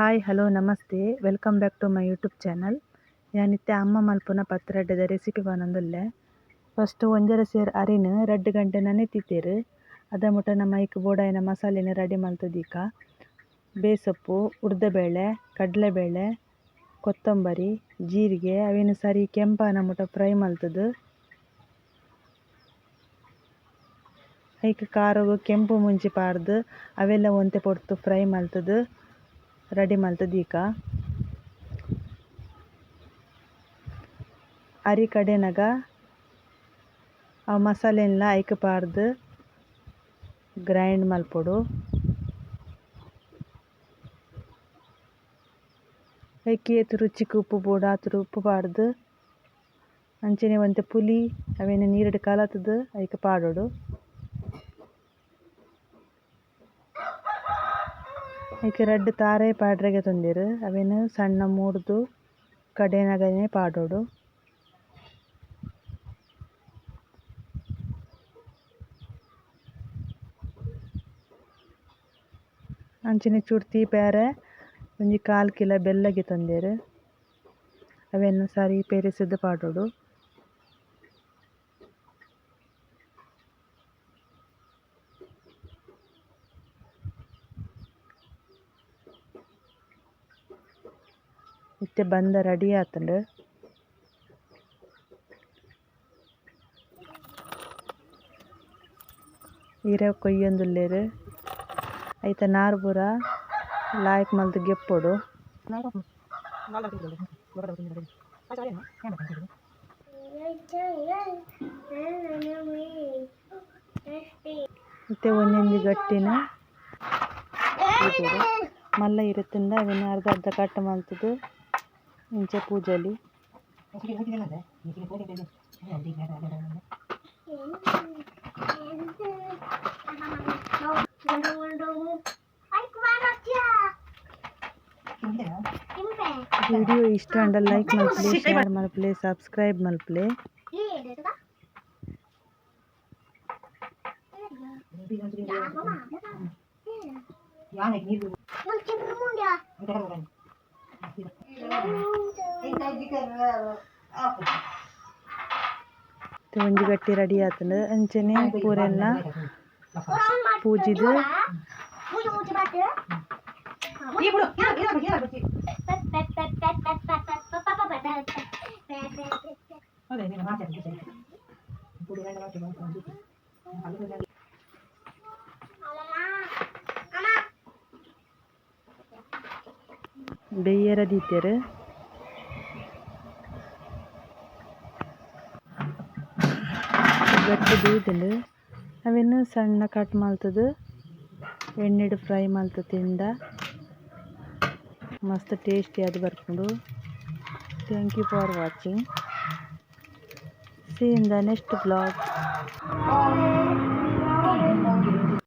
Hi hello ನಮಸ್ತೆ. Welcome back to my YouTube channel ಯಾನಿತ್ತೆ ಅಮ್ಮ ಮಲ್ಪುನ ಪತ್ರಡ್ಡದ ರೆಸಿಪಿ ಬನೊಂದುಲ್ಲೆ ಫಸ್ಟ್ ಒಂಜರ ಸೇರ್ ಅರಿನ್ ರೆಡ್ ಗಂಟೆ ನೆನೆತಿತ್ತೆರ್ ಅದ ಮುಟ ನಮ್ಮ ಐಕ್ ಬೋಡಾಯಿನ ಮಸಾಲೆನ ರೆಡಿ ಮಲ್ತದೀಕ ಬೇಸೊಪ್ಪು ಉರ್ದಬೇಳೆ ಕಡಲೆಬೇಳೆ, ಕೊತ್ತಂಬರಿ, ಜೀರಿಗೆ, ಅವೇನು ಸರಿ ಕೆಂಪನ ಮುಟ ಫ್ರೈ ಮಲ್ತುದು ಐಕ್ ಕಾರಗು ಕೆಂಪು ಮುಂಚಿ ಪಾರ್ದು ಅವೆಲ್ಲ ಒಂತೆ ಪೊಡ್ತು ಫ್ರೈ ಮಲ್ತುದು ರೆಡಿ ಮಲ್ತದೀಕ ಅರಿ ಕಡೆನಗ, ಆ ಐಕ್ ಪಾಡ್ದ್ ಗ್ರೈಂಡ್ ಮಲ್ಪೊಡು ಐಕ್ ಏತ್ ರುಚಿಗ್ ಉಪ್ಪು, ಬೋಡು ಆತುಡು ಉಪ್ಪು ಪಾಡ್ದ್ ಅಂಚನೆ ಒಂತೆ ಪುಲಿ, ಅವೆನ್ ನೀರುಡ್ ಕಲತುದ್ ಐಕ್ ಪಾಡೊಡು ಐಕ್ ರಡ್ಡ್ ತಾರೆ ಪಾಡ್ರೆಗ್ ತೊಂದೆರ್? ಅವೆನ್ ಸಣ್ಣ ಮೂರ್ದು ಕಡೆನಗನೆ ಪಾಡೊಡು? ಅಂಚನೆ ಚೂರು ಪೇರೆ ಒಂಜಿ ಕಾಲ್ ಕಿಲ ಬೆಲ್ಲಗೆ ತೊಂದೆರ್. ಅವೆನ್ ಸರಿ ಪೇರೆಸಿದ್ ಪಾಡೊಡು? ಇತ್ತೆ ಬಂದ ರೆಡಿ ಆತುಂಡ್. ಹೀರೆ ಕೊಯ್ಯೊಂದುಲ್ಲೆರ್ ಐತ ನಾರು ಪೂರ ಲಾಯ್ಕ್ ಮಲ್ದು ಗೆಪ್ಪೊಡು ಮತ್ತೆ ಒಂದೊಂದು ಗಟ್ಟಿನ. ಮಲ್ಲ ಇರುತ್ತಿಂದ ಅದನ್ನ ಅರ್ಧ ಅರ್ಧ ಕಟ್ ಮಲ್ತುದು ಇಂಚ ಪೂಜೆಲಿ ವಿಡಿಯೋ ಇಷ್ಟ ಅಂಡ ಲೈಕ್ ಮಲ್ಪಲೆ ಶೇರ್ ಮಲ್ಪಲೆ ಸಬ್ಸ್ಕ್ರೈಬ್ ಮಲ್ಪಲೆ ಒಂಜಿ ಗಟ್ಟಿ ರೆಡಿ ಆತುಂಡ್ ಅಂಚನೆ ಪೂರೆಲ್ಲ ಪೂಜಿದ್ ಬೆಯ್ಯರೆ ದೀತೆರ್ ಗಟ್ಟಿ ಬೀದ್ಂಡ್ ಅವೇನು ಸಣ್ಣ ಕಟ್ ಮಲ್ತುದು ಎಣ್ಣೆಡ್ ಫ್ರೈ ಮಾಡ್ತದೆ ತಿಂದ ಮಸ್ತ್ ಟೇಸ್ಟಿ ಅದು ಬರ್ಕೊಂಡು. Thank you for watching see in the next blog